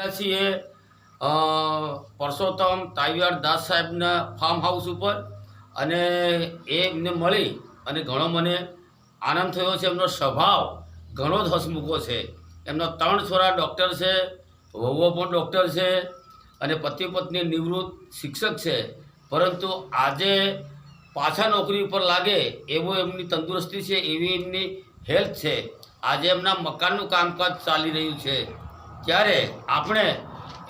આવ્યા છીએ પરસોત્તમ તાવિયાર દાસ સાહેબના ફાર્મ હાઉસ ઉપર. અને એમને મળી અને ઘણો મને આનંદ થયો છે. એમનો સ્વભાવ ઘણો જ હસમુખો છે. એમનો ત્રણ છોરા ડૉક્ટર છે, વહુઓ પણ ડૉક્ટર છે અને પતિ પત્ની નિવૃત્ત શિક્ષક છે. પરંતુ આજે પાછા નોકરી ઉપર લાગે એવો એમની તંદુરસ્તી છે, એવી એમની હેલ્થ છે. આજે એમના મકાનનું કામકાજ ચાલી રહ્યું છે. ત્યારે આપણે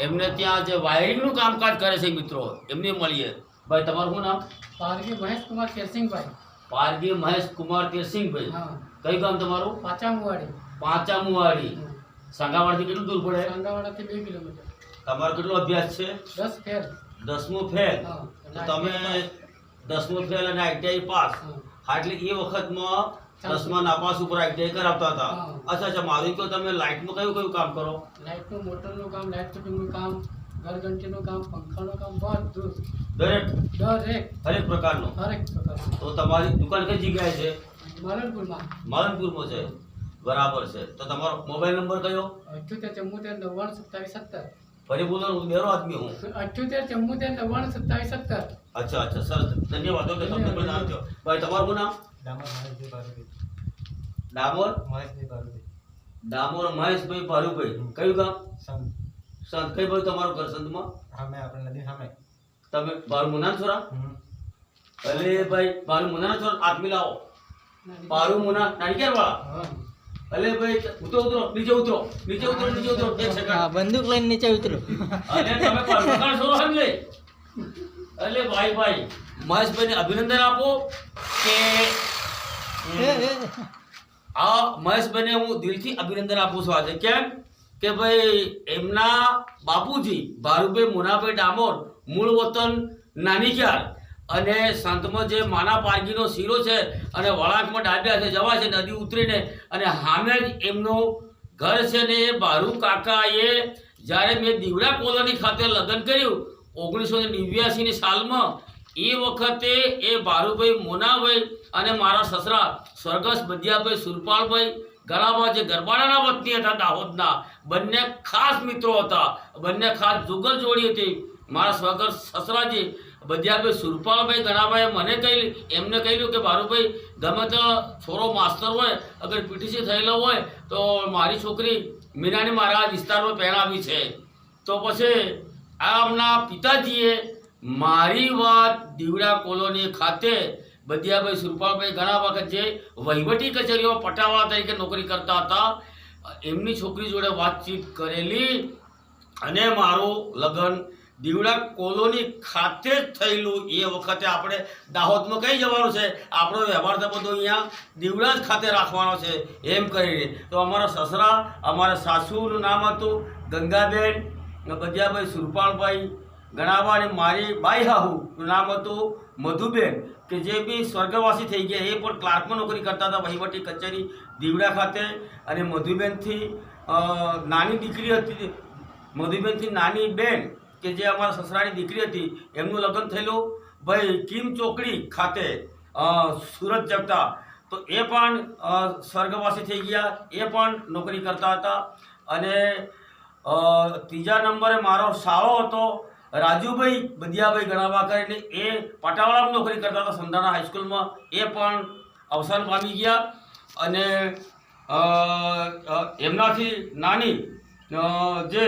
એમને ત્યાં જે વાયરિંગનું કામકાજ કરે છે મિત્રો એમને મળીએ. ભાઈ તમારું શું નામ? પારગી મહેશ કુમાર કેરસિંહભાઈ. પારગી મહેશ કુમાર તેરસિંહભાઈ હા. કયું ગામ તમારું? પાંચામુવાડી. પાંચામુવાડી. સાંગાવાડથી કેટલું દૂર પડે? સાંગાવાડાથી બે કિલોમીટર. તમારો કેટલો અભ્યાસ છે? દસ ફેર દસમું ફેલ? તમે દસમું ફેલ અને આઈટીઆઈ પાસ. એટલે એ વખતમાં દસમા નાપાસ ઉપર આઈટીઆઈ કરાવતા હતા. અચ્છા અચ્છા મારું કહો તમે લાઇટનું કયું કયું કામ કરો? લાઇટનું મોટરનું કામ લાઇટ ફિટિંગનું કામ ઘરઘંટીનું કામ પંખાનું કામ બધું. દરેક? દરેક. હરેક પ્રકારનું? હરેક પ્રકારનું. તો તમારી દુકાન કઈ જગ્યાએ છે? માલનપુરમાં. માલનપુરમાં છે. બરાબર છે. તો તમારો મોબાઈલ નંબર કયો? અઠ્યોતેર ચુમ્મોતેર નવ્વાણું સત્તાવીસ સત્તર. ફરી બોલો હું બેરો આદમી હું. અઠ્યોતેર ચુમ્મોતેર નવ્વાણું સત્તાવીસ સત્તર. અચ્છા અચ્છા સર ધન્યવાદ. ઓકે તમને પણ નામ થયો ભાઈ તમારું નામ? ડામર મહેશભાઈ ડામોર મહેશભાઈ બારુદી ડામોર મહેશભાઈ ભારુભાઈ. કયું ગામ? સંત. સંત. કઈ ભાઈ તમારું ઘર સંતમાં? સામે આપણે નદી સામે. તમે બારું મુના છોરા. અલે ભાઈ બારું મુના છોરા આત્મી લાવો. બારું મુના નાળિયેર વાળા અલે ભાઈ ઉતરો ઉતરો નીચે ઉતરો. નીચે ઉતરો નીચે ઉતરો. એક સેકન્ડ બંદૂક લઈને નીચે ઉતરો. અલે તમે પરમકાળ છો સમજે અલે ભાઈ ભાઈ મહેશભાઈને અભિનંદન આપો કે આ મહેશભાઈને હું દિલથી અભિનંદન આપું છું આજે. કેમ? કે ભાઈ એમના બાપુજી ભારુભાઈ મુનાભાઈ ડામોર મૂળ વતન નાનીક્યાર અને સંતમાં જે માના પારગીનો શીરો છે અને વળાંકમાં ડાબ્યા છે જવા છે, નદી ઉતરીને અને સામે જ એમનું ઘર છે ને એ ભારુ કાકાએ જ્યારે મેં દીવડા કોલોની ખાતે લગ્ન કર્યું ઓગણીસો ને સાલમાં એ વખતે એ ભારુભાઈ મોનાભાઈ અને મારા સસરા સ્વર્ગસ્થ બધિયાભાઈ સુરપાળભાઈ ગળામાં જે ગરબાડાના વતની હતા દાહોદના, બંને ખાસ મિત્રો હતા. બંને ખાસ જુગલ જોડી હતી. મારા સ્વગર સસરાજી બધિયાભાઈ સુરપાળભાઈ ગણાભાઈએ મને કહી એમને કહ્યું કે ભારુભાઈ ગમે તો છોરો માસ્તર હોય, અગર પીટીસી થયેલો હોય, તો મારી છોકરી મીનાની મારા વિસ્તારમાં પહેરાવી છે. તો પછી આમના પિતાજીએ મારી વાત દીવડા કોલોની ખાતે બધિયાભાઈ સુરપાલભાઈ ઘણા વખત જે વહીવટી કચેરીઓ પટાવાળા તરીકે નોકરી કરતા હતા, એમની છોકરી જોડે વાતચીત કરેલી અને મારું લગ્ન દીવડા કોલોની ખાતે જ થયેલું. એ વખતે આપણે દાહોદમાં કઈ જવાનું છે? આપણો વ્યવહાર તો બધો અહીંયા દીવડા જ ખાતે રાખવાનો છે એમ કરીને. તો અમારા સસરા, અમારા સાસુનું નામ હતું ગંગાબેન બધિયાભાઈ સુરપાલભાઈ ગણાવા અને મારી બાઈ હાહુ. નામ હતું મધુબેન, કે જે બી સ્વર્ગવાસી થઈ ગયા, એ પણ ક્લાર્કમાં નોકરી કરતા હતા વહીવટી કચેરી દીવડા ખાતે. અને મધુબેનથી નાની દીકરી હતી. મધુબેનથી નાની બેન, કે જે અમારા સસરાની દીકરી હતી, એમનું લગ્ન થયેલું. ભાઈ, કિમ ચોકડી ખાતે સુરત જગતા. તો એ પણ સ્વર્ગવાસી થઈ ગયા, એ પણ નોકરી કરતા હતા. અને ત્રીજા નંબરે મારો સાળો હતો. રાજુભાઈ બધિયાભાઈ ગણાવાકર કરીને એ પટાવાળામાં નોકરી કરતા હતા સંધાના હાઈસ્કૂલમાં. એ પણ અવસાન પામી ગયા અને એમનાથી નાની જે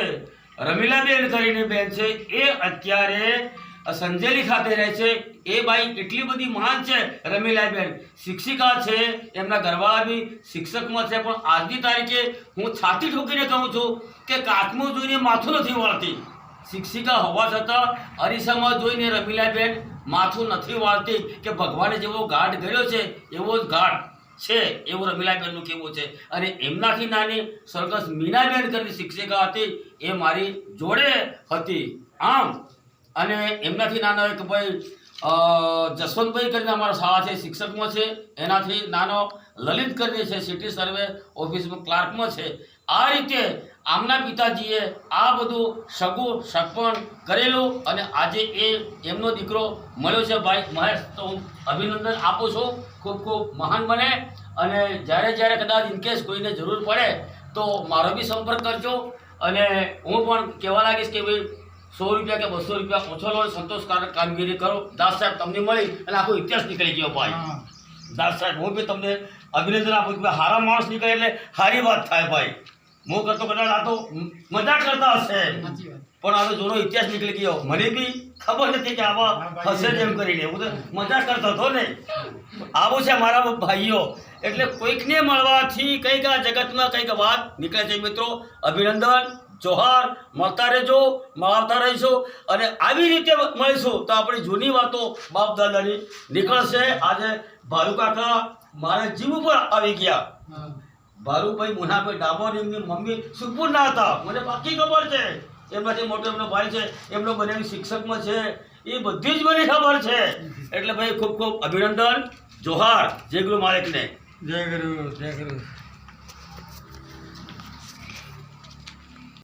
રમીલાબેન કરીને બેન છે, એ અત્યારે સંજેલી ખાતે રહે છે. એ બાઈ એટલી બધી મહાન છે, રમીલાબેન. શિક્ષિકા છે, એમના ઘરવાળા બી શિક્ષકમાં છે, પણ આજની તારીખે હું છાતી ઠોકીને કહું છું કે કાચમું જોઈને માથું નથી વાળતી. શિક્ષિકા હોવા છતાં અરીસામાં જોઈને રમીલાબેન માથું નથી વાળતી કે ભગવાને જેવો ગાઢ ગયો છે, એવો જ ગાઢ છે, એવું રમીલાબેનનું કહેવું છે. અને એમનાથી નાની સરગસ મીનાબેન કરીને શિક્ષિકા હતી, એ મારી જોડે હતી. આમ, અને એમનાથી નાનો એક ભાઈ જસવંતભાઈ કરીને અમારા શાળા છે, શિક્ષકમાં છે. એનાથી નાનો લલિત કરવી છે સિટી સર્વે ઓફિસમાં ક્લાર્કમાં છે. આ રીતે આમના પિતાજીએ આ બધું સગું સગપણ કરેલું અને આજે એ એમનો દીકરો મળ્યો છે. ભાઈ મહેશ તો હું અભિનંદન આપું છું. ખૂબ ખૂબ મહાન બને અને જ્યારે જ્યારે કદાચ ઇનકેસ કોઈને જરૂર પડે તો મારો બી સંપર્ક કરજો. અને હું પણ કહેવા લાગીશ કે ભાઈ સો રૂપિયા કે બસો રૂપિયા ઓછો લો સંતોષકારક કામગીરી કરો. દાસ સાહેબ તમને મળી અને આખો ઇતિહાસ નીકળી ગયો ભાઈ. દાસ સાહેબ હું બી તમને અભિનંદન આપું છું કે હારા માણસ નીકળે એટલે સારી વાત થાય ભાઈ. હું કરતો કદાચ આ તો મજાક કરતા હશે પણ આ તો જૂનો ઇતિહાસ નીકળી ગયો. મને બી ખબર નથી કે આવા હશે એમ કરીને. હું તો મજાક કરતો હતો ને. આવું છે મારા ભાઈઓ. એટલે કોઈકને મળવાથી કંઈક આ જગતમાં કંઈક વાત નીકળે છે મિત્રો. અભિનંદન જોહાર મળતા રહેજો મળતા રહીશું. અને આવી રીતે મળીશું તો આપણી જૂની વાતો બાપ દાદાની નીકળશે. આજે ભાલુ કાકા મારા જીવ ઉપર આવી ગયા. ભારુભાઈ મુનાભાઈ ડામોર એમની મમ્મી સુખપુરના હતા. મને પાકી ખબર છે. એમનાથી મોટો એમનો ભાઈ છે એમનો બંને શિક્ષકમાં છે. એ બધી જ મને ખબર છે. એટલે ભાઈ ખૂબ ખૂબ અભિનંદન. જોહાર. જય ગુરુ માલિકને. જય ગુરુ જય ગુરુ.